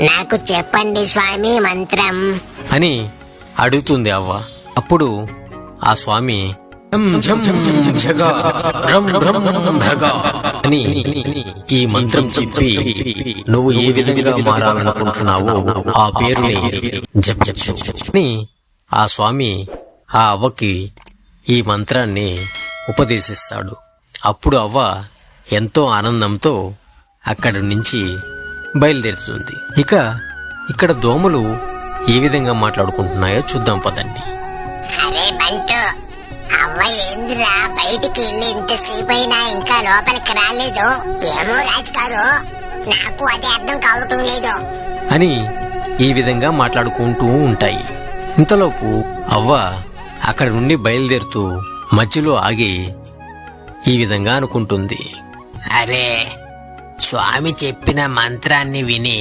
నాకు చెప్పండి స్వామి మంత్రం అని అడుగుతుంది అవ్వ అప్పుడు ఆ స్వామి అని ఈ మంత్రం చెప్పి నువ్వు ఏ విధంగా మారాలనుకుంటున్నావో ఆ పేరుని జప్ అని ఆ స్వామి ఆ అవ్వకి ఈ మంత్రాన్ని ఉపదేశిస్తాడు అప్పుడు అవ్వ ఎంతో ఆనందంతో అక్కడి నుంచి బయలుదేరుతుంది. ఇక ఇక్కడ దోమలు ఏ విధంగా మాట్లాడుకుంటున్నాయో చూద్దాం పదండి. అరే బంటు అవ్వ ఏందిరా బయటికి వెళ్ళి ఇంతసేపు అయినా ఇంకా లోపలికి రాలేదు. ఏమో రాజుగారు నాకు అది అర్థం కావటం లేదు. అని ఈ విధంగా మాట్లాడుకుంటూ ఉంటాయి. ఇంతలోపు అవ్వ అక్కడి నుండి బయలుదేరుతూ మధ్యలో ఆగి ఈ విధంగా అనుకుంటుంది. అరే స్వామి చెప్పిన మంత్రాన్ని విని